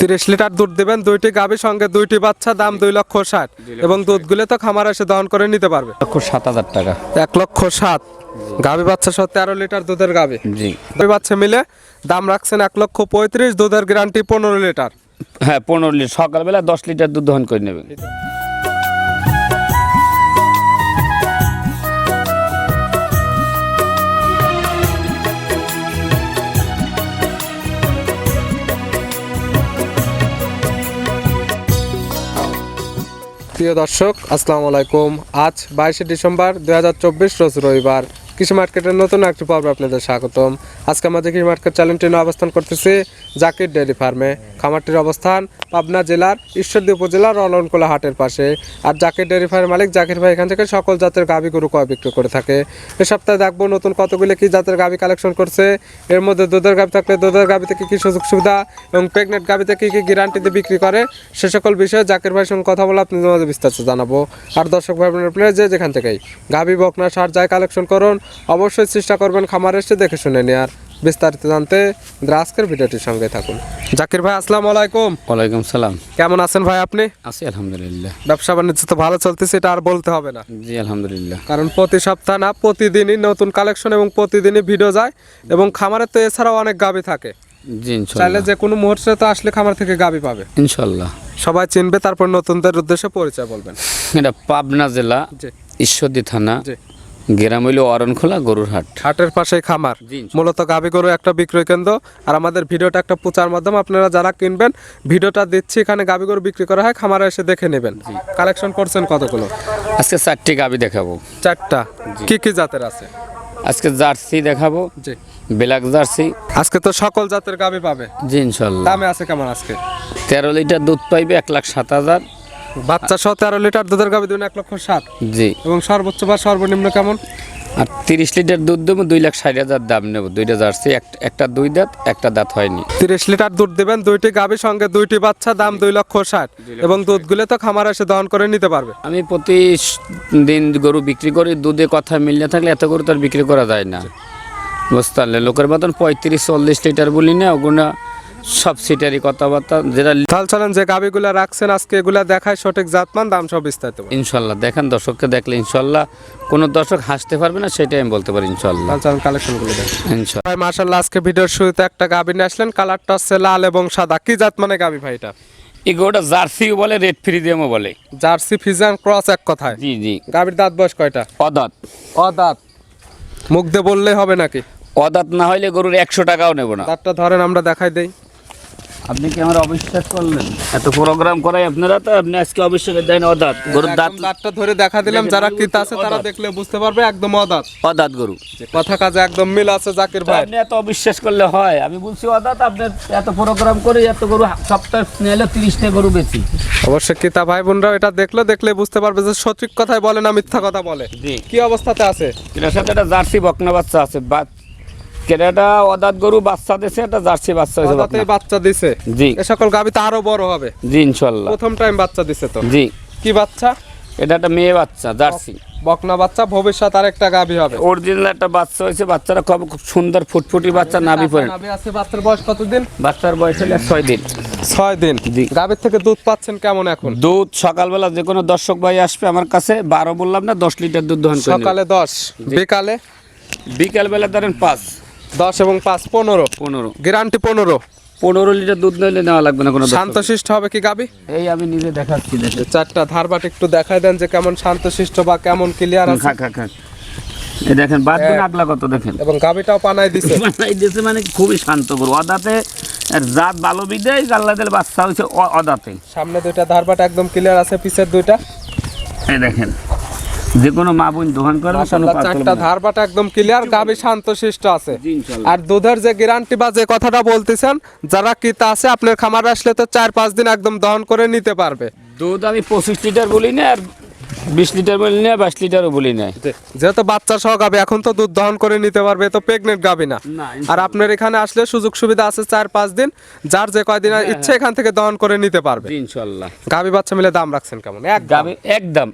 তিরিশ লিটার দুধ দেবেন দুইটি গাবি সঙ্গে দুইটি বাচ্চা দাম দুই লক্ষ ষাট। এবং দুধগুলো তো খামার এসে দহন করে নিতে পারবে। লক্ষ সাত হাজার টাকা। এক লক্ষ সাত গাভী বাচ্চা সহ তেরো লিটার দুধের গাভী। জি। দুই বাচ্চা মিলে দাম রাখছেন এক লক্ষ পঁয়ত্রিশ দুধের গ্যারান্টি পনেরো লিটার। হ্যাঁ পনেরো লিটার। সকালবেলা দশ লিটার দুধ দহন করে নেবেন। প্রিয় দর্শক, আসসালামু আলাইকুম। আজ বাইশে ডিসেম্বর দু হাজার চব্বিশ, রোজ রবিবার। কৃষি মার্কেটের নতুন একটি পর্ব আপনাদের স্বাগতম। আজকে আমাদের কৃষি মার্কেট চ্যানেলটি অবস্থান করতেছি জাকির ডেয়ারি ফার্মে। খামারটির অবস্থান পাবনা জেলার ঈশ্বরদী উপজেলার রলনকোলা হাটের পাশে। আর জাকির ডেয়ারি ফার্মের মালিক জাকির ভাই এখান থেকে সকল জাতের গাভী গরু কয় বিক্রি করে থাকে। এ সপ্তাহে দেখব নতুন কতগুলি কি জাতের গাভী কালেকশন করছে। এর মধ্যে দুধের গাভী থাকলে দুধের গাভীতে কি কি সুযোগ সুবিধা এবং প্রেগনেন্ট গাভীতে কি কি গ্যারান্টিতে বিক্রি করে, সে সকল বিষয়ে জাকির ভাইয়ের সঙ্গে কথা বলে আপনাদের মাঝে বিস্তারিত জানাব। আর দর্শক ভাই বোনের যে যেখান থেকেই গাভী বকনা, সার, যাই কালেকশন করুন, অবশ্যই চেষ্টা করবেন খামার এসে দেখে শুনে নেওয়ার বিস্তারিত জানতে আজকের ভিডিওটির সঙ্গে থাকুন। জাকির ভাই আসসালাম আলাইকুম। ওয়ালাইকুম সালাম। কেমন আছেন ভাই আপনি? আছি আলহামদুলিল্লাহ। ব্যবসা বাণিজ্য তো ভালো চলতেছে এটা আর বলতে হবে না। জি আলহামদুলিল্লাহ। কারণ প্রতি সপ্তাহ না প্রতিদিনই নতুন কালেকশন এবং প্রতিদিনই ভিডিও যায় এবং খামারে তো এছাড়াও অনেক গাবি থাকে। জি চাইলে যে কোনো মুহূর্তে তো আসলে খামার থেকে গাবি পাবে। ইনশাল্লাহ। সবাই চিনবে তারপর নতুনদের উদ্দেশ্যে পরিচয় বলবেন। এটা পাবনা জেলা ঈশ্বরদী থানা। গ্রাম হইল অরণখোলা গরুর হাট হাটের পাশেই খামার। মূলত গাবি গরু একটা বিক্রয় কেন্দ্র। আর আমাদের ভিডিওটা একটা প্রচার মাধ্যম আপনারা যারা কিনবেন ভিডিওটা দিচ্ছি এখানে গাবি গরু বিক্রি করা হয় খামারে এসে দেখে নেবেন। কালেকশন করছেন কতগুলো? আজকে চারটি গাবি দেখাবো। চারটা। কি কি জাতের আছে? আজকে জার্সি দেখাবো। জি। Black jersey. আজকে তো সকল জাতের গাবি পাবে। জি ইনশাল্লাহ। দামে আছে কেমন আজকে? তেরো লিটার দুধ পাইবে এক লাখ সাত হাজার। বাচ্চা সহ তেরো লিটার দুধের গাবি দেবেন এক লক্ষ সাত। জি। এবং সর্বোচ্চ বা সর্বনিম্ন কেমন? আর তিরিশ লিটার দুধ দেবো দুই লাখ ষাট হাজার দাম নেব। দুইটা জার্সি এক- একটা দুই দাঁত একটা দাঁত হয়নি। তিরিশ লিটার দুধ দেবেন দুইটি গাবি সঙ্গে দুইটি বাচ্চা দাম দুই লক্ষ ষাট। এবং দুধগুলো তো খামার এসে দহন করে নিতে পারবে। আমি প্রতি দিন গরু বিক্রি করি দুধে কথা মিললে থাকলে এত গরু তো আর বিক্রি করা যায় না। বুঝতে পারলে? লোকের মতন পঁয়ত্রিশ চল্লিশ লিটার বলি না ওগুলো সব সিটারই কথাবার্তা যেটা তাহলে চলেন যে গাবিগুলা রাখছেন আজকে এগুলা দেখায় সঠিক জাতমান দাম সব বিস্তারিত বলুন। ইনশাল্লাহ দেখেন দর্শককে দেখলে ইনশাল্লাহ কোনো দর্শক হাসতে পারবে না সেটাই আমি বলতে পারি ইনশাল্লাহ। তাহলে চলেন কালেকশনগুলো দেখেন ইনশাল্লাহ। ভাই মার্শাল্লাহ আজকে ভিডিওর শুরুতে একটা গাবি নিয়ে আসলেন কালারটা হচ্ছে লাল এবং সাদা। কি জাত মানে গাবি ভাই এটা? এই গরুটা জার্সিও বলে রেড ফ্রিজিয়ামও বলে। জার্সি ফিজান ক্রস এক কথায়। জি জি। গাবির দাঁত বয়স কয়টা? অদাত। অদাঁত। মুখ দিয়ে বললেই হবে নাকি? অদাত না হইলে গরুর একশো টাকাও নেব না। দাঁতটা ধরেন আমরা দেখাই দেই। আপনি কি আমার অবিশ্বাস করলেন? এত প্রোগ্রাম করাই আপনারা তো আপনি আজকে অবিশ্বাস দেন অদাত গরুর দাঁত দাঁতটা ধরে দেখা দিলাম যারা কিতা আছে তারা দেখলে বুঝতে পারবে একদম অদাঁত। অদাত গরু। কথা কাজে একদম মিল আছে জাকির ভাই। আপনি এত অবিশ্বাস করলে হয় আমি বলছি অদাত আপনার এত প্রোগ্রাম করে এত গরু সপ্তাহে নিলে তিরিশটা গরু বেশি অবশ্যই কিতা ভাই বোনরা এটা দেখলে দেখলে বুঝতে পারবে যে সঠিক কথাই বলে না মিথ্যা কথা বলে। জি। কি অবস্থাতে আছে? এটার সাথে একটা জার্সি বকনা বাচ্চা আছে কেনাটা অদাত গরু বাচ্চা দিয়েছে একটা জার্সি বাচ্চা হয়েছে বকনা। বাচ্চা দিছে? জি। এ সকল গাবি তো আরও বড় হবে। জি ইনশাল্লাহ প্রথম টাইম বাচ্চা দিছে তো? জি। কি বাচ্চা? এটা একটা মেয়ে বাচ্চা জার্সি। বকনা বাচ্চা ভবিষ্যৎ আর একটা গাবি হবে। অরিজিনাল একটা বাচ্চা হয়েছে বাচ্চারা খুব খুব সুন্দর ফুটফুটি বাচ্চা নাভি পরে। নাভি আছে বাচ্চার বয়স কতদিন? বাচ্চার বয়স হলে ছয় দিন। ছয় দিন। জি। গাবির থেকে দুধ পাচ্ছেন কেমন এখন? দুধ সকালবেলা যে কোনো দর্শক ভাই আসবে আমার কাছে বারো বললাম না দশ লিটার দুধ দহন করে সকালে দশ বিকালে? বিকালবেলা ধরেন পাঁচ। দশ এবং পাঁচ পনেরো। পনেরো। গ্যারান্টি পনেরো। পনেরো লিটার দুধ নিলে নেওয়া লাগবে না কোনো। শান্তশিষ্ট হবে কি গাবি? এই আমি নিজে দেখাচ্ছি দেখে। চারটা ধারবাট একটু দেখাই দেন যে কেমন শান্তশিষ্ট বা কেমন ক্লিয়ার আছে। খা খা খা এই দেখেন বাদ দিন আগলা কত দেখেন। এবং গাবিটাও পানাই দিছে। এই দেশে মানে খুবই শান্ত গরু। অদাতে জাত ভালো বিদেয় গাল্লা দিলে বাচ্চা হয়েছে অদাতে। সামনে দুইটা ধারবাট একদম ক্লিয়ার আছে পিছের দুইটা। এই দেখেন। যে কোনো মা বোন দোকান পাতল চারটা না। ধারবাট একদম ক্লিয়ার গাবি শান্তশিষ্ট আছে। আর দুধের যে গ্যারান্টি বা যে কথাটা বলতেছেন যারা কিতা আছে আপনার খামার আসলে তো চার পাঁচ দিন একদম দহন করে নিতে পারবে। দুধ আমি পঁচিশ লিটার বলি না আর বিশ লিটার বলি না বাইশ লিটারও বলি না। যেহেতু বাচ্চা সহ গাবি এখন তো দুধ দহন করে নিতে পারবে তো প্রেগনেন্ট গাবি না। আর আপনার এখানে আসলে সুযোগ সুবিধা আছে চার পাঁচ দিন যার যে কয়দিন হ্যাঁ, ইচ্ছে এখান থেকে দহন করে নিতে পারবে। ইনশাল্লাহ গাবি বাচ্চা মিলে দাম রাখছেন কেমন? এক গাবে একদম।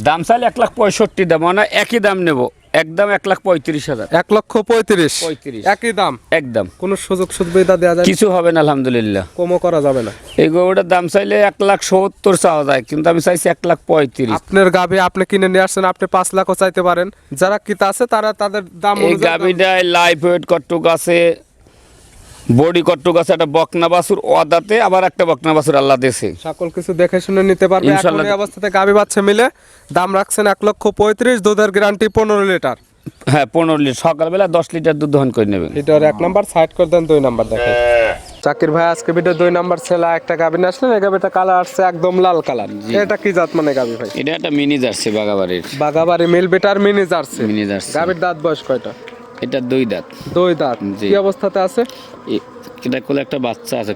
দাম চাইলে এক লাখ পঁয়ষট্টি দাম মানে একই দাম নেব। একদম এক লাখ পঁয়ত্রিশ হাজার। এক লক্ষ পঁয়ত্রিশ। পঁয়ত্রিশ। একই দাম। একদম। কোনো সুযোগ সুবিধা দেওয়া যায় কিছু হবে না আলহামদুলিল্লাহ। কমও করা যাবে না। এই গরুটার দাম চাইলে এক লাখ সত্তর চাওয়া যায় কিন্তু আমি চাইছি এক লাখ পঁয়ত্রিশ। আপনার গাভী আপনি কিনে নিয়ে আসছেন আপনি পাঁচ লাখও চাইতে পারেন। যারা কিতা আছে তারা তাদের দাম এই গাভিটায় লাইফ ওয়েট কট্টুক আছে? বডি কট্টুক আছে একটা বকনা অদাতে আবার একটা বকনা বাছুর আল্লাহ দেশে সকল কিছু দেখে শুনে নিতে পারবে। এই অবস্থাতে গাভী বাচ্চা মিলে দাম রাখছেন এক লক্ষ পঁয়ত্রিশ দুধের গ্যারান্টি পনেরো লিটার। হ্যাঁ পনেরো লিটার। সকালবেলা দশ লিটার দুধ দহন করে নেবেন। এটার এক নাম্বার সাইড করে দেন দুই নাম্বার দেখেন। চাকির ভাই আজকে ভিডিও দুই নাম্বার ছেলে একটা গাভী নিয়ে আসলেন এই গাভীটা কালার আসছে একদম লাল কালার এটা কি জাত মানে গাভী ভাই? এটা একটা mini jersey বাগাবাড়ির Bagabari mill better mini jersey mini jersey গাভীর দাঁত বয়স কয়টা? এটা দুই দাঁত। দুই দাঁত। কি অবস্থাতে আছে? এটা কোলে একটা বাচ্চা আছে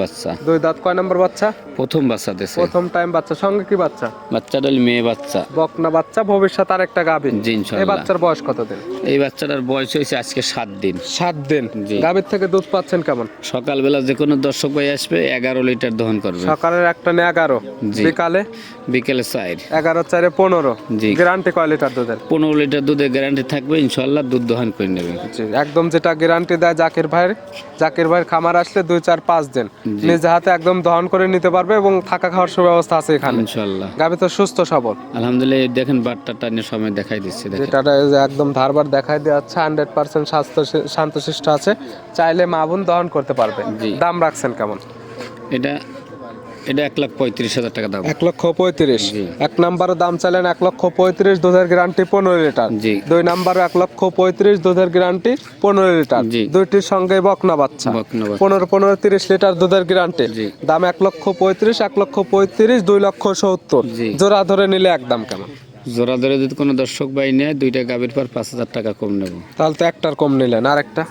বাচ্চা। দুই দাঁত কয় নাম্বার বাচ্চা? প্রথম বাচ্চা দেশে। প্রথম টাইম বাচ্চা সঙ্গে কি বাচ্চা? বাচ্চাটা হলো মেয়ে বাচ্চা। বকনা বাচ্চা ভবিষ্যৎ আর একটা জি, এই। বাচ্চার বয়স কত দিন এই বাচ্চাটার বয়স হয়েছে আজকে সাত দিন। সাত দিন? জি। গাভীর থেকে দুধ পাচ্ছেন কেমন? সকালবেলা যে কোনো দর্শক ভাই আসবে এগারো লিটার দহন করবে। সকালের একটা নে এগারো জি। বিকালে? বিকেলে চার। এগারো চারে পনেরো। জি। গ্যারান্টি কয় লিটার দুধের? পনেরো লিটার দুধের গ্যারান্টি থাকবে ইনশাল্লাহ দুধ দহন করে নেবে। জি একদম যেটা গ্যারান্টি দেয় জাকির ভাইয়ের জাকির ভাইয়ের খামার আসলে দুই চার পাঁচ দিন। নিজে হাতে একদম দহন করে নিতে পারবে এবং থাকা খাওয়ার সুব্যবস্থা আছে এখানে। ইনশাল্লাহ। গাবি তো সুস্থ সবল। আলহামদুলিল্লাহ এই দেখেন বাট্টাটা নিয়ে সময় দেখাই দিচ্ছে দেখেন। যেটা যে একদম ধারবার দেখাই দেওয়া হচ্ছে হান্ড্রেড পার্সেন্ট স্বাস্থ্য শান্তশিষ্ট আছে। চাইলে মাবুন দহন করতে পারবে। দাম রাখছেন কেমন? এটা এটা এক লাখ পঁয়ত্রিশ হাজার টাকা দাম। এক লক্ষ পঁয়ত্রিশ। এক নাম্বারও দাম চাইলেন এক লক্ষ পঁয়ত্রিশ দুধের গ্যারান্টি পনেরো লিটার। জি। দুই নাম্বার এক লক্ষ পঁয়ত্রিশ দুধের গ্যারান্টি পনেরো লিটার। জি। দুইটির সঙ্গে বকনা বাচ্চা। পনেরো পনেরো তিরিশ লিটার দুধের গ্যারান্টি জি। দাম এক লক্ষ পঁয়ত্রিশ এক লক্ষ পঁয়ত্রিশ দুই লক্ষ সত্তর। জি। জোড়া ধরে নিলে একদম কেমন? জোড়া ধরে যদি কোনো দর্শক ভাই নেয় দুইটা গাভীর পর পাঁচ হাজার টাকা কম নেব। তাহলে তো একটার কম নিলেন। আর একটা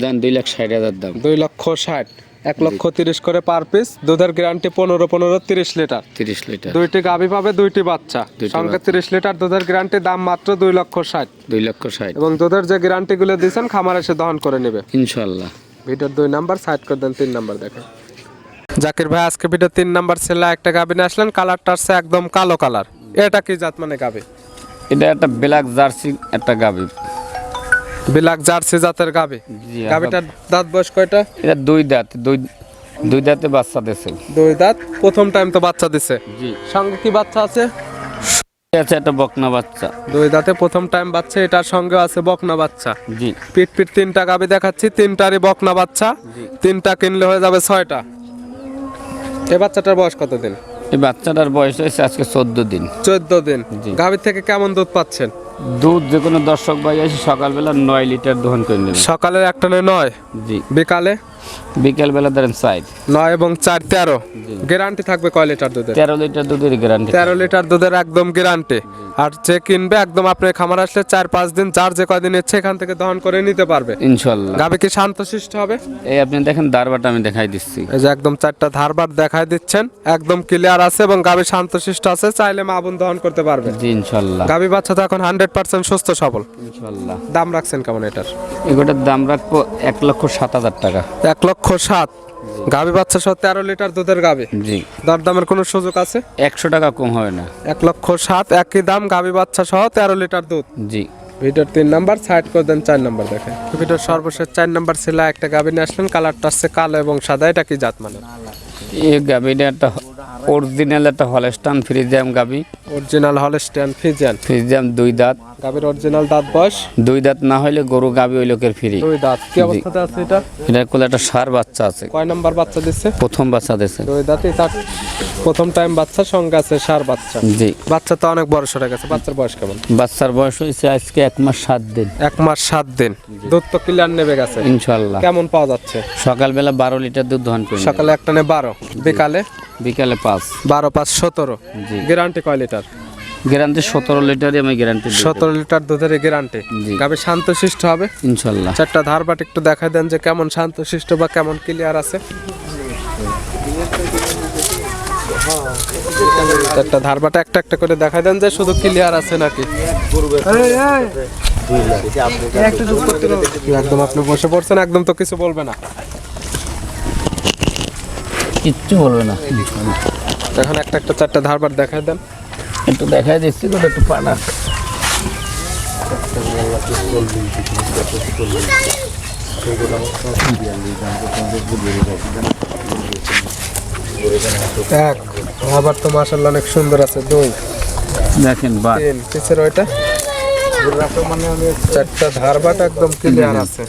দাম দুই লাখ ষাট হাজার দাম। দুই লক্ষ ষাট। এক লক্ষ তিরিশ করে পার পিস দুধের গ্যারান্টি পনেরো পনেরো তিরিশ লিটার। তিরিশ লিটার। দুইটি গাভী পাবে দুইটি বাচ্চা। সঙ্গে তিরিশ লিটার দুধের গ্যারান্টি দাম মাত্র দুই লক্ষ ষাট। দুই লক্ষ ষাট। এবং দুধের যে গ্যারান্টি গুলো দিয়েছেন খামার এসে দহন করে নেবে। ইনশাল্লাহ। ভিডিওর দুই নাম্বার সাইড করে দেন তিন নাম্বার দেখেন। জাকির ভাই আজকে ভিডিও তিন নাম্বার ছেলে একটা গাভী নিয়ে আসলেন কালারটা আসছে একদম কালো কালার। এটা কি জাত মানে গাবি এটা একটা ব্ল্যাক জার্সি একটা গাভী। বিলাক জার্সি জাতের গাবি। জি, গাবিটার দাঁত বয়স কয়টা? এটা দুই দাঁত দুই দুই দাঁতে বাচ্চা দিছে। দুই দাঁত প্রথম টাইম তো বাচ্চা দিছে। জি। সঙ্গে কি বাচ্চা আছে? আছে একটা বকনা বাচ্চা। দুই দাঁতে প্রথম টাইম বাচ্চা এটার সঙ্গে আছে বকনা বাচ্চা। জি। পিট পিট তিনটা গাবি দেখাচ্ছি তিনটারই বকনা বাচ্চা। তিনটা কিনলে হয়ে যাবে ছয়টা। এ বাচ্চাটার বয়স কত দিন এই বাচ্চাটার বয়স হয়েছে আজকে চোদ্দ দিন। চোদ্দ দিন। জি। গাভীর থেকে কেমন দুধ পাচ্ছেন? দুধ যে কোনো দর্শক ভাই এসে সকালবেলা নয় লিটার দহন করে নেবে। সকালের একটা নয়? জি। বিকালে? বিকেলবেলা ধরেন সাইড নয় এবং চার তেরো। গ্যারান্টি থাকবে কয় লিটার দুধের? তেরো লিটার দুধের গ্যারান্টি তেরো লিটার দুধের একদম গ্যারান্টি আর যে কিনবে একদম আপনার খামার আসলে চার পাঁচ দিন যার যে কয়দিন ইচ্ছে এখান থেকে দহন করে নিতে পারবে। ইনশাল্লাহ। গাভী কি শান্তশিষ্ট হবে? এই আপনি দেখেন দারবাটা আমি দেখাই দিচ্ছি। এই যে একদম চারটা ধারবার দেখাই দিচ্ছেন একদম ক্লিয়ার আছে এবং গাভী শান্তশিষ্ট আছে চাইলে মা বোন দহন করতে পারবে। জি ইনশাল্লাহ। গাভী বাচ্চা তো এখন হান্ড্রেড পার্সেন্ট সুস্থ সবল। ইনশাল্লাহ। দাম রাখছেন কেমন এটার? এগুলোর দাম রাখব এক লক্ষ সাত হাজার টাকা। এক লক্ষ সাত। গাভী বাচ্চা সহ তেরো লিটার দুধের গাভী। জি। দরদামের কোনো সুযোগ আছে? একশো টাকা কম হবে না। এক লক্ষ সাত একই দাম গাভী বাচ্চা সহ তেরো লিটার দুধ। জি। ভিডিওর তিন নাম্বার সাইড করে দেন চার নাম্বার দেখেন ভিডিওর সর্বশেষ চার নাম্বার ছিল একটা গাভী নিয়ে আসলেন। কালারটা আসছে কালো এবং সাদা এটা কি জাত মানে? এই গাবিটা একটা অরিজিনাল একটা হলস্টান ফ্রিজিয়াম গাবি। অরিজিনাল হলস্টিয়ান ফিজিয়ান ফ্রিজিয়াম দুই দাঁত। গাভীর অরিজিনাল দাঁত বয়স? দুই দাঁত না হইলে গরু গাবি ওই লোকের ফ্রি। দুই দাঁত। কি অবস্থাতে আছে এটা? এটার কোলে একটা সার বাচ্চা আছে। কয় নাম্বার বাচ্চা দিচ্ছে প্রথম বাচ্চা দিয়েছে দুই দাঁতই তার প্রথম টাইম বাচ্চার সঙ্গে আছে সার বাচ্চা। জি। বাচ্চা তো অনেক বড় সরে গেছে বাচ্চার বয়স কেমন? বাচ্চার বয়স হয়েছে আজকে এক মাস সাত দিন। এক মাস সাত দিন। দুধ তো ক্লিয়ার নেবে গেছে। ইনশাল্লাহ কেমন পাওয়া যাচ্ছে? সকালবেলা বারো লিটার দুধ করি। সকালে একটা নে বারো। বিকালে? বিকালে পাঁচ। বারো পাঁচ সতেরো। জি। গ্যারান্টি কয় লিটার? গ্যারান্টি সতেরো লিটারই আমি গ্যারান্টি সতেরো লিটার দুধের গ্যারান্টি। গাভী শান্তশিষ্ট হবে? ইনশাল্লাহ। চারটা ধারবাট একটু দেখাই দেন যে কেমন শান্ত শান্তশিষ্ট বা কেমন ক্লিয়ার আছে। চারটা ধারবাট একটা একটা করে দেখাই দেন যে শুধু ক্লিয়ার আছে নাকি। একদম আপনি বসে পড়ছেন একদম তো কিছু বলবে না। কিচ্ছু বলবে না। এখন একটা একটা চারটা ধারবাট দেখাই দেন। একটু দেখাই দিচ্ছি তো একটু পানা এক আবার তো মাসাল্লাহ অনেক সুন্দর আছে দুই। দেখেন বা পিছের ওইটা? চারটা ধারবাট একদম ক্লিয়ার আছে।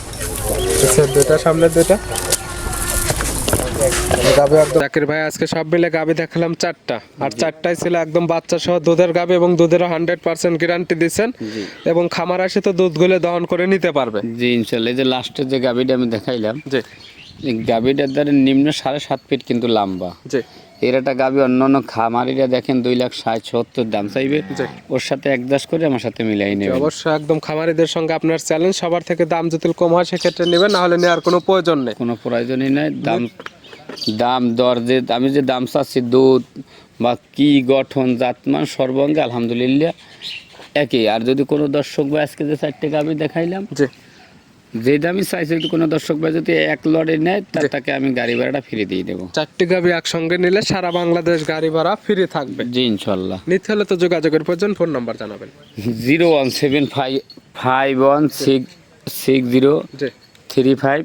পিছের দুইটা গাবি একদম জাকির ভাই আজকে সব মিলে গাবি দেখালাম চারটা। আর চারটাই ছিল একদম বাচ্চা সহ দুধের গাবি এবং দুধের হান্ড্রেড পার্সেন্ট গ্যারান্টি দিচ্ছেন। এবং খামার আসে তো দুধগুলো দহন করে নিতে পারবে। জি ইনশাল্লাহ। এই যে লাস্টের যে গাবিটা আমি দেখাইলাম জি। গাবিটার দ্বারা নিম্ন সাড়ে সাত ফিট কিন্তু লম্বা। জি। এর একটা গাবি অন্য অন্য খামারিরা দেখেন দুই লাখ ষাট সত্তর দাম চাইবে। জি। ওর সাথে একদাস করে আমার সাথে মিলাই নেবে অবশ্যই একদম খামারিদের সঙ্গে আপনার চ্যালেঞ্জ সবার থেকে দাম যদি কম হয় সেক্ষেত্রে নেবেন না হলে নেওয়ার কোনো প্রয়োজন নেই। কোনো প্রয়োজনই নাই দাম দাম দর যে আমি যে দাম চাচ্ছি দুধ বা কি গঠন জাতমান সর্বঙ্গে আলহামদুলিল্লাহ একই। আর যদি কোনো দর্শক ভাই আজকে যে চারটে গাবি দেখাইলাম জি। যে দামই চাইছে যদি কোনো দর্শক ভাই যদি এক লড়ে নেয় তা তাকে আমি গাড়ি ভাড়াটা ফিরে দিয়ে দেবো। চারটি গাবি একসঙ্গে নিলে সারা বাংলাদেশ গাড়ি ভাড়া ফ্রি থাকবে। জি ইনশাল্লাহ নিতে হলে তো যোগাযোগের প্রয়োজন ফোন নাম্বার জানাবেন। Zero one seven five five one six six zero three five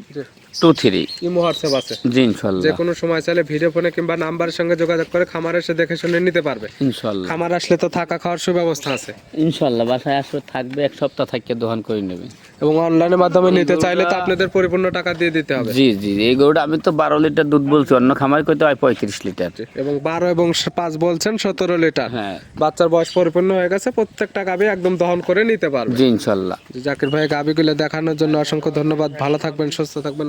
two three imo WhatsApp আছে। জি যে কোনো সময় চাইলে ভিডিও ফোনে কিংবা নাম্বারের সঙ্গে যোগাযোগ করে খামার এসে দেখে শুনে নিতে পারবে। ইনশাল্লাহ। খামার আসলে তো থাকা খাওয়ার সুব্যবস্থা আছে। ইনশাল্লাহ বাসায় আসলে থাকবে এক সপ্তাহ থাকিয়ে দোকান করে নেবে। এবং অনলাইনের মাধ্যমে নিতে চাইলে তো আপনাদের পরিপূর্ণ টাকা দিয়ে দিতে হবে। জি জি এই গরুটা আমি তো বারো লিটার দুধ বলছি অন্য খামার করতে হয় পঁয়ত্রিশ লিটার। এবং বারো এবং পাঁচ বলছেন সতেরো লিটার। হ্যাঁ। বাচ্চার বয়স পরিপূর্ণ হয়ে গেছে প্রত্যেকটা গাবি একদম দহন করে নিতে পারবে। জি ইনশাল্লাহ। জাকির ভাই গাবিগুলো দেখানোর জন্য অসংখ্য ধন্যবাদ। ভালো থাকবেন সুস্থ থাকবেন।